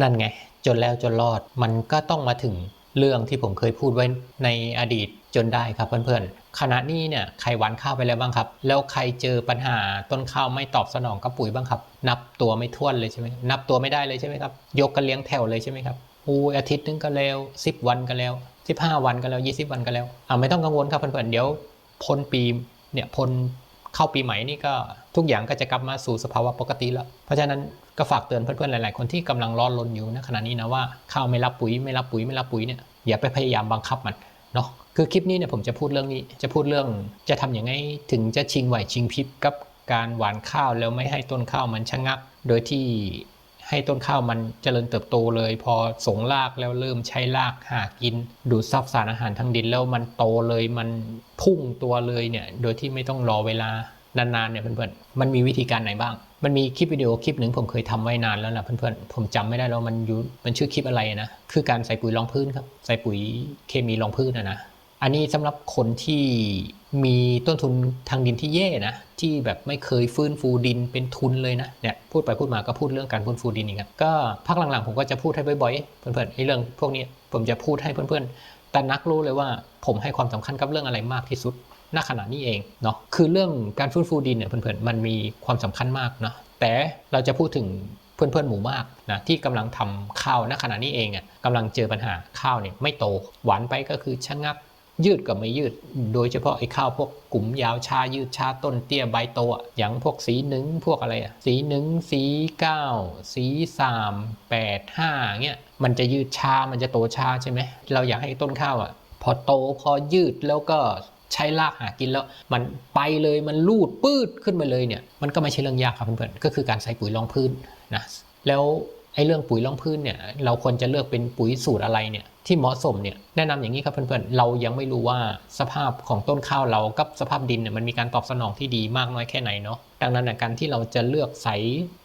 นั่นไง จนแล้วจนรอดมันก็ต้องมาถึงเรื่องที่ผมเคยพูดไว้ในอดีตจนได้ครับเพื่อนๆ ขณะนี้เนี่ยใครหวานข้าวไปแล้วบ้างครับ แล้วใครเจอปัญหาต้นข้าวไม่ตอบสนองกับปุ๋ยบ้างครับ นับตัวไม่ท้วนเลยใช่ไหมนับตัวไม่ได้เลยใช่ไหมครับ ยกกันเลี้ยงแถวเลยใช่ไหมครับอูอาทิตย์นึงก็แล้ว10 วันก็แล้ว15 วันก็แล้ว 20 วันก็แล้วอ่าไม่ต้องกังวลครับเพื่อนๆเดี๋ยวพ้นปีเนี่ยพ้น เข้าปีใหม่นี่ก็ทุกอย่างก็จะกลับมาสู่สภาวะปกติแล้ว เพราะฉะนั้นก็ฝากเตือนเพื่อนๆหลายๆ คนที่กำลังร้อนรนอยู่ณขณะนี้นะว่าข้าวไม่รับปุ๋ยไม่รับปุ๋ยไม่รับปุ๋ยเนี่ยอย่าไปพยายามบังคับมันเนาะคือคลิปนี้เนี่ยผมจะพูดเรื่องนี้จะพูดเรื่องจะทำอย่างไงถึงจะชิงไหวชิงพริบกับการหวานข้าวแล้วไม่ให้ต้นข้าวมันชะงัก โดยที่ ให้ต้นข้าวมันเจริญเติบโตเลย พอสงรากแล้วเริ่มใช้รากหากิน ดูดซับสารอาหารทางดินแล้วมันโตเลยมันพุ่งตัวเลยเนี่ยโดยที่ไม่ต้องรอเวลานานๆเนี่ยเพื่อนๆมันมีวิธีการไหนบ้าง มันมีคลิปวิดีโอคลิปหนึ่งผมเคยทำไว้นานแล้วนะเพื่อนๆผมจำไม่ได้แล้วมันอยู่มันชื่อคลิปอะไรนะคือการใส่ปุ๋ยรองพื้นครับใส่ปุ๋ยเคมีรองพื้นนะนะ อันนี้สำหรับคนที่มีต้นทุนทางดินที่แย่นะ ที่แบบไม่เคยฟื้นฟูดินเป็นทุนเลยนะเนี่ยพูดไปพูดมาก็พูดเรื่องการฟื้นฟูดินอีกครับก็พักหลังๆผมก็จะพูดให้บ่อยๆเพื่อนๆไอ้เรื่องพวกนี้ผมจะพูดให้เพื่อนๆ แต่นักรู้เลยว่าผมให้ความสำคัญกับเรื่องอะไรมากที่สุดณขณะนี้เองเนาะคือเรื่องการฟื้นฟูดินเนี่ยเพื่อนๆมันมีความสำคัญมากเนาะแต่เราจะพูดถึงเพื่อนๆหมู่มากนะที่กำลังทำข้าวณขณะนี้เองอะกำลังเจอปัญหาข้าวเนี่ยไม่โตหวานไปก็คือชะงัก ยืดกับไม่ยืด โดยเฉพาะไอ้ข้าวพวกกลุ่มยาวชายืดชาต้นเตี้ยใบโตอย่างพวกสีหนึ่งพวกอะไรอะสีหนึ่งสีเก้าสีสามแปดห้าเงี้ยมันจะยืดชา มันจะโตชาใช่ไหม เราอยากให้ต้นข้าวอะพอโตพอยืดแล้วก็ใช้รากหากินแล้ว มันไปเลยมันลูดปืดขึ้นมาเลยเนี่ยมันก็ไม่ใช่เรื่องยากครับเพื่อนๆก็คือการใส่ปุ๋ยรองพื้นนะแล้ว ไอ้เรื่องปุ๋ยรองพื้นเนี่ยเราควรจะเลือกเป็นปุ๋ยสูตรอะไรเนี่ยที่เหมาะสมเนี่ยแนะนำอย่างนี้ครับเพื่อนๆเรายังไม่รู้ว่าสภาพของต้นข้าวเรากับสภาพดินเนี่ยมันมีการตอบสนองที่ดีมากน้อยแค่ไหนเนาะดังนั้นการที่เราจะเลือกใส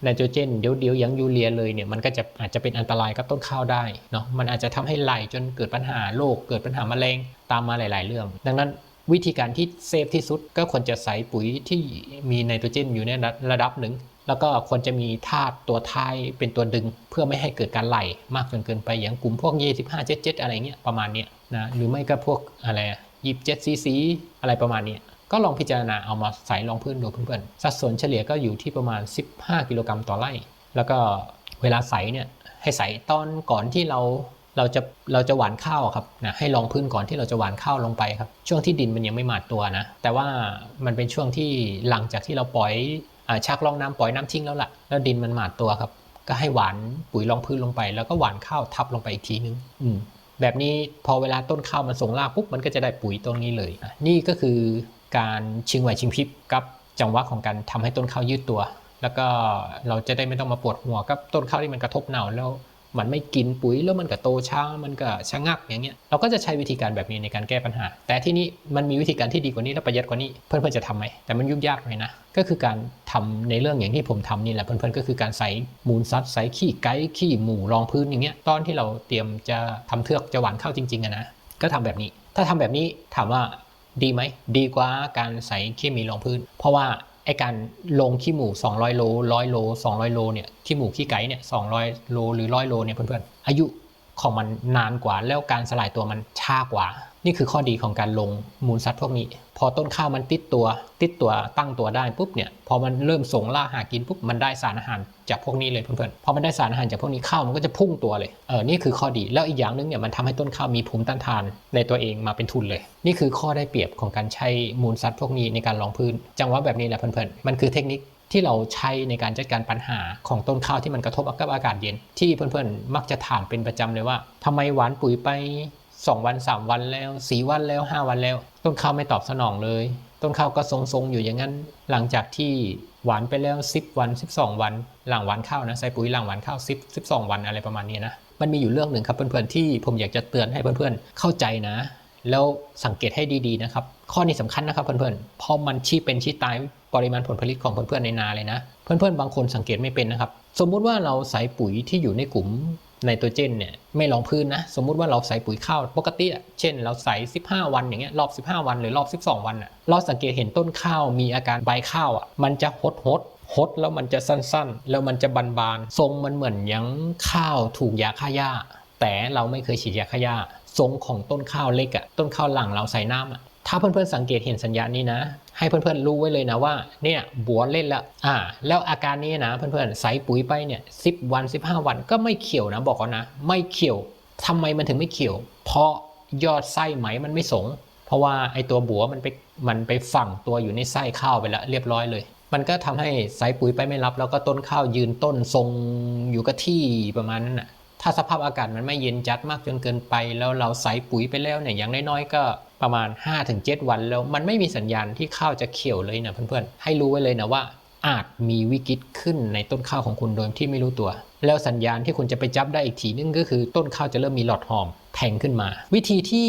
ไนโตรเจนเดี๋ยวเดียวๆยังยูเรียเลยเนี่ยมันก็จะอาจจะเป็นอันตรายกับต้นข้าวได้เนาะมันอาจจะทำให้ไหลจนเกิดปัญหาโรคเกิดปัญหาแมลงตามมาหลาย ๆ เรื่อง ดังนั้นวิธีการที่เซฟที่สุดก็ควรจะใส่ปุ๋ยที่มีไนโตรเจนอยู่ในระดับหนึ่ง แล้วก็ควรจะมีธาตุตัวท้ายเป็นตัวดึง เพื่อไม่ให้เกิดการไหลมากจนเกินไปอย่างกลุ่มพวก 25 77อะไรเงี้ยประมาณเนี้ยนะหรือไม่ก็พวกอะไรยีบเจ็ดซีซีอะไรประมาณเนี้ยก็ลองพิจารณาเอามาใส่รองพื้นดูเพื่อนๆสัดส่วนเฉลี่ยก็อยู่ที่ประมาณ 15 กิโลกรัมต่อไร่ แล้วก็เวลาใส่เนี่ยให้ใส่ตอนก่อนที่เราเราจะเราจะหว่านข้าวครับนะให้รองพื้นก่อนที่เราจะหว่านข้าวลงไปครับ ช่วงที่ดินมันยังไม่หมาดตัวนะ แต่ว่ามันเป็นช่วงที่หลังจากที่เราปล่อย ชักลองน้ำปล่อยน้ำทิ้งแล้วล่ะ แล้วดินมันหมาดตัวครับ ก็ให้หวานปุ๋ยรองพื้นลงไป แล้วก็หวานข้าวทับลงไปอีกทีนึงอืมแบบนี้พอเวลาต้นข้าวมันส่งรากปุ๊บมันก็จะได้ปุ๋ยตรงนี้เลย นี่ก็คือการชิงไหวชิงพริบกับจังหวะของการทำให้ต้นข้าวยืดตัว แล้วก็เราจะได้ไม่ต้องมาปวดหัวกับต้นข้าวที่มันกระทบเหนาแล้ว มันไม่กินปุ๋ยแล้วมันก็โตช้ามันก็ชะงักอย่างเงี้ยเราก็จะใช้วิธีการแบบนี้ในการแก้ปัญหา แต่ที่นี้มันมีวิธีการที่ดีกว่านี้และประหยัดกว่านี้เพื่อนๆจะทำไหมแต่มันยุ่งยากหน่อยนะก็คือการทำในเรื่องอย่างที่ผมทำนี่แหละเพื่อนๆก็คือการใส่มูลซัดใส่ขี้ไก่ขี้หมูรองพื้นอย่างเงี้ยตอนที่เราเตรียมจะทำเทือกจะหวานข้าวจริงๆอะนะก็ทำแบบนี้ ถ้าทำแบบนี้ถามว่าดีไหมดีกว่าการใส่เคมีรองพื้น เพราะว่า ไอการลงขี้หมู 200 โล 100 โล 200 โลเนี่ยขี้หมูขี้ไก่เนี่ย200 โลหรือ 100 โลเนี่ยเพื่อนๆอายุ ของมันนานกว่า แล้วการสลายตัวมันช้ากว่า นี่คือข้อดีของการลงมูลสัตว์พวกนี้ พอต้นข้าวมันติดตัว ติดตัวตั้งตัวได้ปุ๊บเนี่ยพอมันเริ่มส่งล่าหากินปุ๊บมันได้สารอาหารจากพวกนี้เลยเพื่อนๆพอมันได้สารอาหารจากพวกนี้ข้าวมันก็จะพุ่งตัวเลยเออนี่คือข้อดีแล้วอีกอย่างหนึงเนี่ยมันทำให้ต้นข้าวมีภูมิต้านทานในตัวเองมาเป็นทุนเลย นี่คือข้อได้เปรียบของการใช้มูลสัตว์พวกนี้ในการรองพื้น จังหวะแบบนี้แหละเพื่อนๆมันคือเทคนิค ที่เราใช้ในการจัดการปัญหาของต้นข้าวที่มันกระทบกับอากาศเย็น ที่เพื่อนๆ มักจะถามเป็นประจำเลยว่าทำไมหวานปุ๋ยไป 2 วัน 3 วันแล้ว 4 วันแล้ว 5 วันแล้ว ต้นข้าวไม่ตอบสนองเลย ต้นข้าวก็ทรงๆอยู่อย่างนั้น หลังจากที่หวานไปแล้ว 10 วัน 12 วัน หลังหวานข้าวนะใส่ปุ๋ยหลังหวานข้าว10 12 วันอะไรประมาณนี้นะมันมีอยู่เรื่องหนึ่งครับเพื่อนๆที่ผมอยากจะเตือนให้เพื่อนๆ เข้าใจนะ แล้วสังเกตให้ดีๆนะครับ ข้อนี้สำคัญนะครับเพื่อนๆเพราะมันชี้เป็นชี้ตาย ปริมาณผลผลิตของเพื่อนๆในนาเลยนะ เพื่อนๆบางคนสังเกตไม่เป็นนะครับ สมมุติว่าเราใส่ปุ๋ยที่อยู่ในกลุ่มไนโตรเจนเนี่ยไม่รองพื้นนะ สมมุติว่าเราใส่ปุ๋ยข้าวปกติอะเช่น เราใส่ 15 วันอย่างเงี้ยรอบ 15 วันหรือรอบ 12 วันอะเราสังเกตเห็นต้นข้าวมีอาการใบข้าวอะมันจะหดหดหดแล้วมันจะสั้นๆ แล้วมันจะบานๆทรงมันเหมือนยังข้าวถูกยาฆ่าหญ้า แต่เราไม่เคยฉีดยาฆ่าหญ้าทรงของต้นข้าวเล็กอะต้นข้าวหลังเราใส่น้ำอะถ้าเพื่อนๆสังเกตเห็นสัญญาณนี้นะ ให้เพื่อนๆรู้ไว้เลยนะว่าเนี่ยบัวเล่นแล้วอ่าแล้วอาการนี้นะเพื่อนๆใส่ปุ๋ยไปเนี่ยสิวัน 15 วันก็ไม่เขียวนะบอกก่อนนะ ไม่เขียวทำไมมันถึงไม่เขียว เพราะยอดไส้ไหมมันไม่สง เพราะว่าไอตัวบัวมันไปมันไปฝังตัวอยู่ในไส้ข้าวไปแล้วเรียบร้อยเลย มันก็ทำให้ใส่ปุ๋ยไปไม่รับ แล้วก็ต้นข้าวยืนต้นทรงอยู่กับที่ประมาณนั้นน่ะถ้าสภาพอากาศมันไม่เย็นจัดมากจนเกินไป แล้วเราใส่ปุ๋ยไปแล้วเนี่ยอย่างน้อยๆก็ ประมาณ 5-7 วัน แล้วมันไม่มีสัญญาณที่ข้าวจะเขียวเลยนะเพื่อนๆ ให้รู้ไว้เลยนะว่าอาจมีวิกฤตขึ้นในต้นข้าวของคุณโดยที่ไม่รู้ตัว แล้วสัญญาณที่คุณจะไปจับได้อีกทีนึงก็คือต้นข้าวจะเริ่มมีหลอดหอมแทงขึ้นมา วิธีที่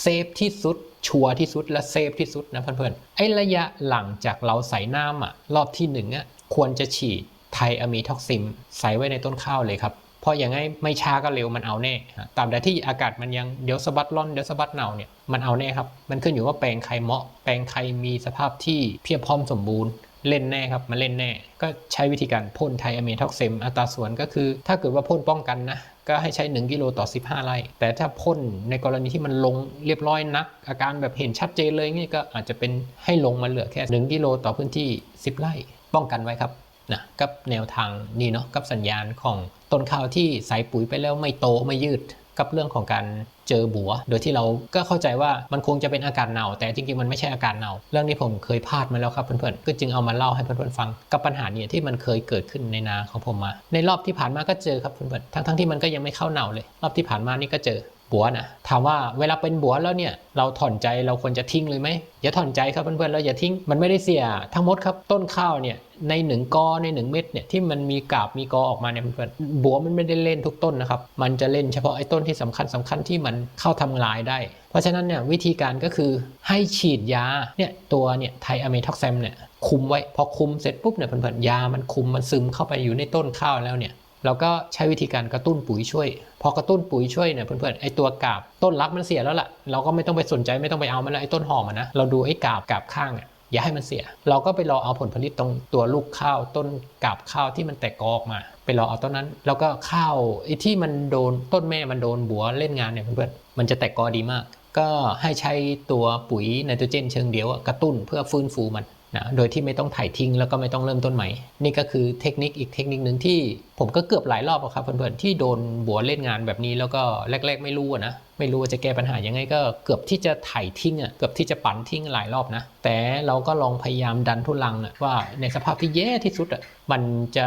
เซฟที่สุด ชัวร์ที่สุดและเซฟที่สุดนะเพื่อนๆไอ้ระยะหลังจากเราใส่น้ำอะรอบที่หนึ่งอะควรจะฉีดไทอะมีท็อกซิม ใส่ไว้ในต้นข้าวเลยครับ เพราะอย่างไงไม่ช้าก็เร็วมันเอาแน่ฮะตามแต่ที่อากาศมันยังเดี๋ยวสะบัดร้อนเดี๋ยวสะบัดหนาวเนี่ยมันเอาแน่ครับ มันขึ้นอยู่ว่าแปลงใครเหมาะ แปลงใครมีสภาพที่เพียบพร้อมสมบูรณ์เล่นแน่ครับมาเล่นแน่ ก็ใช้วิธีการพ่นไทอะเมท็อกซิมอัตราส่วนก็คือ ถ้าเกิดว่าพ่นป้องกันนะ ก็ให้ใช้ 1 กิโลต่อ 15 ไร่ แต่ถ้าพ่นในกรณีที่มันลงเรียบร้อยนัก อาการแบบเห็นชัดเจนเลยนี่ก็อาจจะเป็นให้ลงมาเหลือแค่ 1 กิโลต่อพื้นที่ 10 ไร่ ป้องกันไว้ครับ นะกับแนวทางนี่เนาะกับสัญญาณของต้นข้าวที่ใส่ปุ๋ยไปแล้วไม่โตไม่ยืดกับเรื่องของการเจอบัว โดยที่เราก็เข้าใจว่ามันคงจะเป็นอาการเน่า แต่จริงๆ มันไม่ใช่อาการเน่า เรื่องนี้ผมเคยพลาดมาแล้วครับเพื่อนๆ ก็จึงเอามาเล่าให้เพื่อนๆฟัง กับปัญหาเนี่ยที่มันเคยเกิดขึ้นในนาของผมมา ในรอบที่ผ่านมาก็เจอครับเพื่อนๆ ทั้งๆที่มันก็ยังไม่เข้าเน่าเลย รอบที่ผ่านมานี่ก็เจอ บัวนะถามว่าเวลาเป็นบัวแล้วเนี่ยเราถอนใจเราควรจะทิ้งเลยไหมอย่าถอนใจครับเพื่อนๆเราอย่าทิ้งมันไม่ได้เสียทั้งหมดครับต้นข้าวเนี่ยในหนึ่งกอในหนึ่งเม็ดเนี่ยที่มันมีกาบมีกอออกมาเนี่ยเพื่อนๆบัวมันไม่ได้เล่นทุกต้นนะครับมันจะเล่นเฉพาะไอ้ต้นที่สำคัญสำคัญที่มันเข้าทำลายได้ เพราะฉะนั้นเนี่ยวิธีการก็คือให้ฉีดยาเนี่ยตัวเนี่ยไทอะเมท็อกแซมเนี่ยคุมไว้พอคุมเสร็จปุ๊บเนี่ยเพื่อนๆยามันคุมมันซึมเข้าไปอยู่ในต้นข้าวแล้วเนี่ย เราก็ใช้วิธีการกระตุ้นปุ๋ยช่วย พอกระตุ้นปุ๋ยช่วยเนี่ยเพื่อนๆไอตัวกาบต้นรักมันเสียแล้วล่ะ เราก็ไม่ต้องไปสนใจไม่ต้องไปเอามันแล้วไอต้นหอมอะนะเราดูไอ้กาบกาบข้างอะอย่าให้มันเสีย เราก็ไปรอเอาผลผลิตตรงตัวลูกข้าว ต้นกาบข้าวที่มันแตกกออกมา ไปรอเอาต้นนั้น แล้วก็ข้าวไอ้ที่มันโดนต้นแม่มันโดนบัวเล่นงานเนี่ยเพื่อนๆมันจะแตกกอดีมาก ก็ให้ใช้ตัวปุ๋ยไนโตรเจนเชิงเดียวกระตุ้นเพื่อฟื้นฟูมัน นะโดยที่ไม่ต้องถ่ายทิ้งแล้วก็ไม่ต้องเริ่มต้นใหม่ นี่ก็คือเทคนิคอีกเทคนิคหนึ่งที่ผมก็เกือบหลายรอบครับเพื่อนๆที่โดนบัวเล่นงานแบบนี้แล้วก็แรก ๆ ไม่รู้นะไม่รู้ว่าจะแก้ปัญหายังไงก็เกือบที่จะถ่ายทิ้งอะเกือบที่จะปั่นทิ้งหลายรอบนะแต่เราก็ลองพยายามดันทุลังอะว่าในสภาพที่แย่ที่สุดอะมันจะ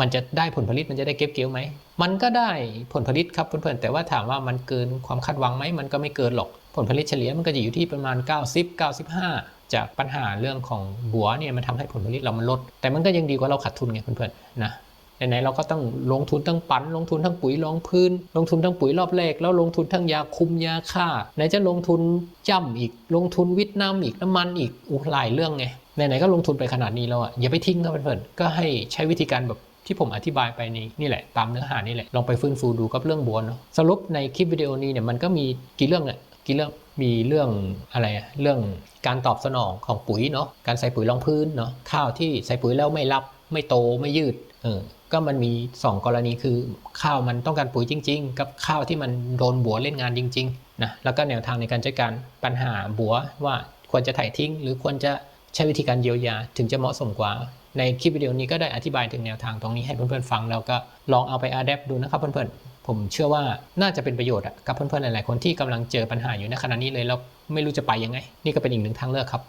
มันจะได้ผลผลิตมันจะได้เก็บเกี่ยวไหมมันก็ได้ผลผลิตครับเพื่อนๆแต่ว่าถามว่ามันเกินความคาดหวังไหมมันก็ไม่เกินหรอกผลผลิตเฉลี่ยมันก็จะอยู่ที่ประมาณ 90 95 จากปัญหาเรื่องของบัวเนี่ยมันทำให้ผลผลิตเรามันลด แต่มันก็ยังดีกว่าเราขาดทุนไงเพื่อนๆนะไหนๆเราก็ต้องลงทุนทั้งปั้นลงทุนทั้งปุ๋ยรองพื้น ลงทุนทั้งปุ๋ยรอบแรกแล้วลงทุนทั้งยาคุมยาฆ่าไหนจะลงทุนจ้ำอีก ลงทุนวิทน้ำอีกน้ำมันอีกอู้หลายเรื่องไงไหนๆก็ลงทุนไปขนาดนี้แล้วอะอย่าไปทิ้งครับเพื่อนๆก็ให้ใช้วิธีการแบบที่ผมอธิบายไปในนี่แหละตามเนื้อหานี่แหละลองไปฟื้นฟูดูกับเรื่องบัวเนาะสรุปในคลิปวิดีโอนี้เนี่ยมันก็มีกี่เรื่องเนี่ย กี่เรื่องมีเรื่องอะไรเรื่องการตอบสนองของปุ๋ยเนาะการใส่ปุ๋ยรองพื้นเนาะข้าวที่ใส่ปุ๋ยแล้วไม่รับไม่โตไม่ยืดเออก็มันมี 2 กรณีคือข้าวมันต้องการปุ๋ยจริง ๆ กับข้าวที่มันโดนบัวเล่นงานจริงๆนะแล้วก็แนวทางในการจัดการปัญหาบัวว่าควรจะถ่ายทิ้ง หรือควรจะใช้วิธีการเยียวยาถึงจะเหมาะสมกว่า ในคลิปวิดีโอนี้ก็ได้อธิบายถึงแนวทางตรงนี้ให้เพื่อนๆฟังแล้วก็ลองเอาไปอัดแอปดูนะครับเพื่อนๆ ผมเชื่อว่าน่าจะเป็นประโยชน์กับเพื่อนๆหลายๆคนที่กำลังเจอปัญหาอยู่ในขณะนี้เลยแล้วไม่รู้จะไปยังไง นี่ก็เป็นอีกหนึ่งทางเลือกครับ